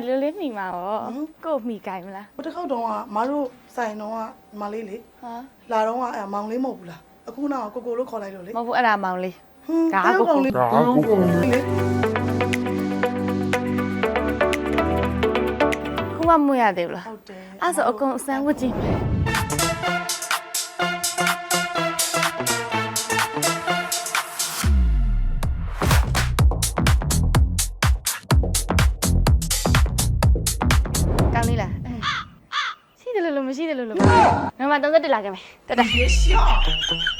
ဒီလိုလေးမိမှာရောကို့မိကြိုင်မလားဘယ်တစ်ခေါက်တော့ကမတို့ဆိုင်တော့ကမလေးလေဟာလာတော့ကအဲ့မောင်လေးမဟုတ်ဘူးလားအခုနောက်ကိုကိုလို့ခေါ်လိုက်လို့လေမဟုတ်ဘူးအဲ့ဒါမောင်လေးဟွန်းဒါကကိုကိုလေးဒါကကိုကိုလေးလေခုမှမွေးရသေးဘူးလားဟုတ်တယ်အဲ့ဆိုအကုန်အစမ်းဝတ်ကြည့်မယ် ငါမှ31လာခဲ့မယ်တက်တက်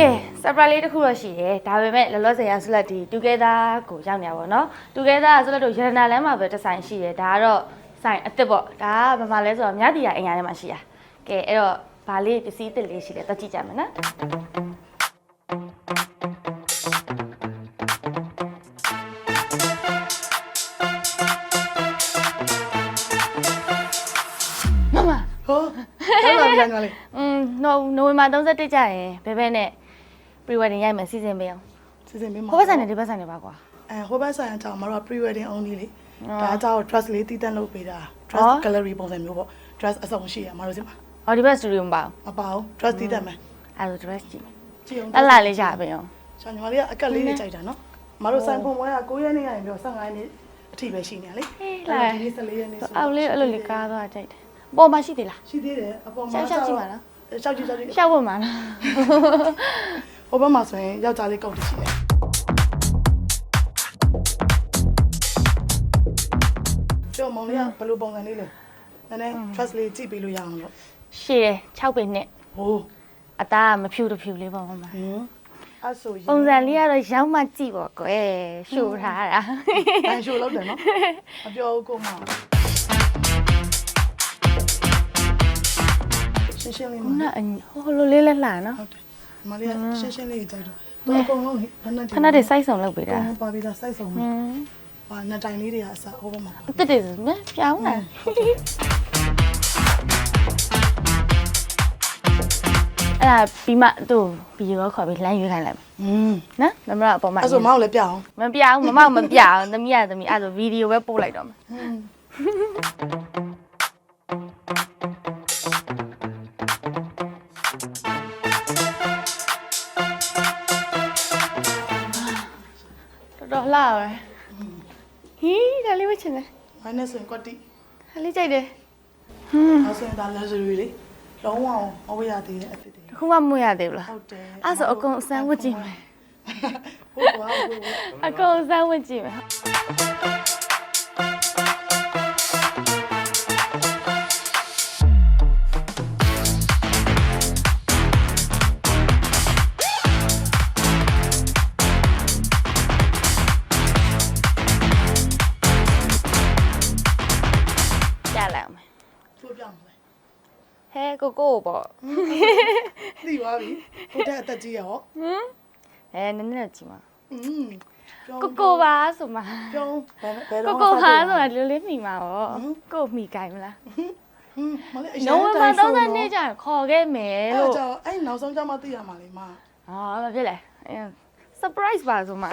ကဲ surprise လေးတစ်ခုတော့ရှိတယ်ဒါပေမဲ့လောလောဆယ်ရဆုလက်ဒီ together ကိုရောက်နေတာပေါ့နော် together ဆုလက်တို့ရတနာလမ်းမှာပဲတစ်ဆိုင်ရှိတယ်ဒါကတော့ဆိုင်အစ်စ်ပေါ့ဒါကဘာမှလဲဆိုတော့မြတ်တီရအိမ်ရထဲမှာရှိတာကဲအဲ့တော့ဗာလေးပစ္စည်းအစ်စ်လေးရှိတယ်တော့ကြည့်ကြမယ်နော်မမဟောအဲ့လာပြန်ကြလေอืมနိုနိုဝင်ဘာ31ကျရင်ဘဲဘဲနဲ့ pre wedding ရိုက်မယ်စီစဉ်ပေးအောင်စီစဉ်ပေးမှာဟိုဘက်ဆိုင်နဲ့ဒီဘက်ဆိုင်နဲ့ပါကွာအဲဟိုဘက်ဆိုင်အကြောင်းမတို့က pre wedding only လေအော်ဒါအကြောင်း dress လေးတည်တတ်လုပ်ပေးတာ dress အော် gallery ပုံစံမျိုးပေါ့ dress အစုံရှိရမတို့စီမှာ။အော်ဒီဘက် studio မှာပါမပါဘူး dress တည်တတ်မယ်။အဲဒါဆို dress ကြည့်မယ်ကြည့်အောင်။တက်လာလေးရပါအောင်ဆာညီမလေးကအကက်လေးတွေကြိုက်တာနော်မတို့ဆိုင်ပုံပွဲက9ရက်နေ့ရရင်ပြော15ရက်နေ့အထိပဲရှိနေရလေ။ဟေးလာဒီနေ့14ရက်နေ့။အောက်လေးအဲ့လိုလေးကားသွားကြိုက်တယ်။ပေါ်မှာရှိသေးလားရှိသေးတယ်အပေါ်မှာရှောက်ရှောက်ကြည့်ပါလားရှောက်ကြည့်ရှောက်ကြည့်။ရှောက်ဖို့မှာလား ဟိုဘက်မှာဆိုရင်ယောက်ျားလေးကုတ်တရှိတယ်ကျော်မောင်လေးကဘယ်လိုပုံစံလေးလဲနည်းနည်း trust လေးကြည့်ပေးလို့ရအောင်လို့။ရှည်တယ်6ပေနဲ့ဟိုးအသားကမဖြူတဖြူလေးပေါ့မမဟင်းအဲ့ဆိုရင်။ပုံစံလေးကတော့ရောက်မှကြည့်ပေါ့ကွယ်။ရှို့ထားတာဘန်ရှိုးလောက်တယ်နော်မပြောဘူးကိုမရှင်းရှင်းလေး။မခုနအညီဟိုလိုလေးလက်လာနော်ဟုတ်တယ်ဒီ မလေးကရှင်းရှင်းလေးကြိုက်တော့သူအကုန်လုံးလေဖက်နှက် ။ဖက်နှက်တွေစိုက်ဆောင်လုပ်ပေးတာ အကုန်ပါပြီးသားစိုက်ဆုံး ။ မယ် ဟင်း ဟာနှစ်တိုင်လေးတွေကအစဟိုဘက်မှာပါ အစ်စ်တွေဆိုနော်ပြောင်းတာ။အဲ့ဒါပြီးမှသူ့ဗီဒီယိုခေါ်ပြီးလမ်းရွေးခိုင်းလိုက်မယ် อืม နော်မမကအပေါ်မှာ အဲ့ဆိုမောင်လည်းပြအောင် မပြအောင်မမမပြအောင်သမီးကသမီးအဲ့ဆိုဗီဒီယိုပဲပို့လိုက်တော့မယ် อืม ဒါလေးဝချင်တယ်မိုင်းနဲ့ဆိုရင်ကွက်တိဒါလေးကြိုက်တယ်အဲ့ဆိုရင်ဒါ luxury လေလုံးဝအောင်မဝေးရသေးတဲ့အစ်စ်တွေတခုမှမွေးရသေးဘူးလားဟုတ်တယ်အဲ့ဆိုအကုန်အစမ်းဝတ်ကြည့်မယ်ဟုတ်ကွာဟုတ်ကွာအကုန်အစမ်းဝတ်ကြည့်မယ် ဟဲကိုကိုပေါ့သိပါပြီကိုတက်အသက်ကြီးရောအဲနည်းနည်းတော့ကြည့်ပါอืมကိုကိုပါဆိုမှပြောင်းဘယ်ဘယ်ကိုတော့ကိုပါဆိုတာဒီလိုလေးမိမှာရောကိုမိကြိုင်မလားဟင်းမလေးအရင်နိုဝင်ဘာ30နေ့ကျရင်ခေါ်ခဲ့မယ်အဲ့လို့ကြောင့်အဲ့နောက်ဆုံးကျမှသိရမှာလေမဟာမဖြစ်လဲအဲ surprise ပါဆိုမှ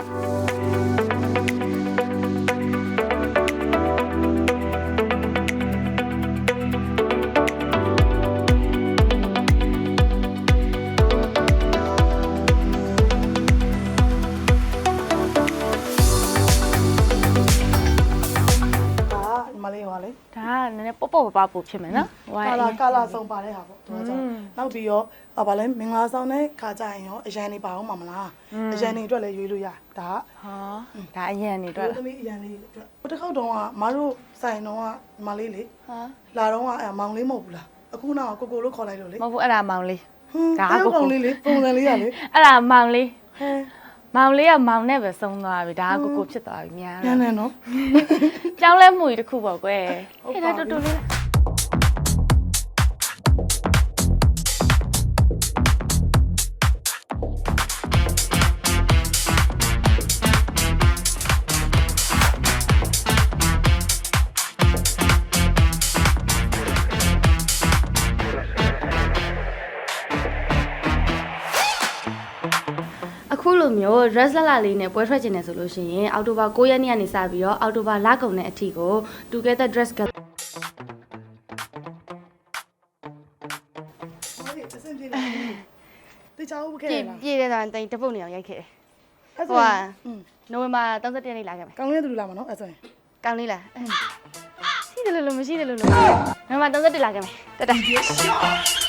ည်းနည်းပေါ့ပေါ့ပါပါပူဖြစ်မယ်နော်ဟိုကာလာကာလာဆုံးပါတဲ့ဟာပေါ့သူကကြောင့်နောက်ပြီးရောဟာဗာလဲမင်္ဂလာဆောင်တဲ့ခါကြရင်ရောအရန်နေပါအောင်မမလားအရန်နေအတွက်လည်းရွေးလို့ရဒါကဟာဒါအရင်နေတော့တို့သမီးအရန်လေးအတွက်ဟိုတစ်ခေါက်တော့ကမတို့ဆိုင်တော့ကမလေးလေဟာလာတော့ကအဲ့မောင်လေးမဟုတ်ဘူးလားအခုနောက်ကိုကိုလို့ခေါ်လိုက်လို့လေမဟုတ်ဘူးအဲ့ဒါမောင်လေးဟဒါဒါကိုကိုကိုကောင်လေးလေပုံစံလေးရလေအဲ့ဒါမောင်လေးဟဲ မောင်လေးကမောင်နဲ့ပဲဆုံးသွားပြီဒါကကိုကိုဖြစ်သွားပြီများညလားနေနော် ကြောင်းလဲမှုကြီးတစ်ခုပေါ့ကွယ်ဟုတ်ဟဲ့ပါဒါပြီတူတူလေးလား လိုမျိုး dress လက်လာလေးနဲ့ပွဲထွက်ကျင်တယ်ဆိုလို့ရှိရင်အောက်တိုဘာ9ရက်နေ့ကနေစပြီးတော့အောက်တိုဘာလကုန်တဲ့အထိကို Together Dress Gallery ဟောဒီအဆင်ပြေလားတေချာဦးခဲ့ပြည့်လားပြည့်တဲ့တိုင်းတပုတ်နေအောင်ရိုက်ခဲ့တယ်အဲ့ဟိုကอืมနိုဝင်ဘာ31ရက်နေ့လာခဲ့မယ်ကောင်းလေးတူလာမနော်အဲ့ဆိုရင်ကောင်းလေးလားအဲ့ရှိတယ်လို့လို့မရှိတယ်လို့လို့နိုဝင်ဘာ31လာခဲ့မယ်တက်တက်